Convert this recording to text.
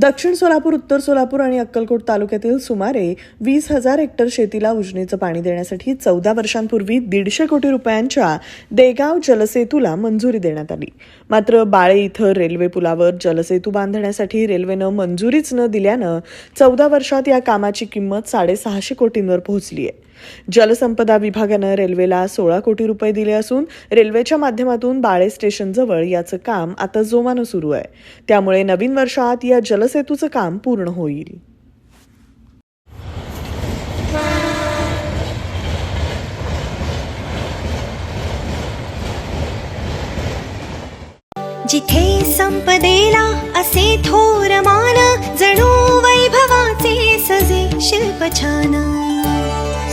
दक्षिण सोलापूर उत्तर सोलापूर आणि अक्कलकोट तालुक्यातील सुमारे वीस हजार हेक्टर शेतीला उजनीचं पाणी देण्यासाठी चौदा वर्षांपूर्वी दीडशे कोटी रुपयांच्या देगाव जलसेतूला मंजुरी देण्यात आली. मात्र बाळे इथं रेल्वे पुलावर जलसेतू बांधण्यासाठी रेल्वेनं मंजुरीच न दिल्यानं चौदा वर्षात या कामाची किंमत साडेसहाशे कोटींवर पोहोचली आहे. जलसंपदा विभागानं रेल्वेला सोळा कोटी रुपये दिले असून रेल्वेच्या माध्यमातून बाळे स्टेशनजवळ याचं काम आता जोमानं सुरू आहे. त्यामुळे नवीन वर्षात या जल जलसेतूचं काम पूर्ण होईल. जिथे संपदेला असे थोर मान जणू वैभवाचे सजे शिल्प छान.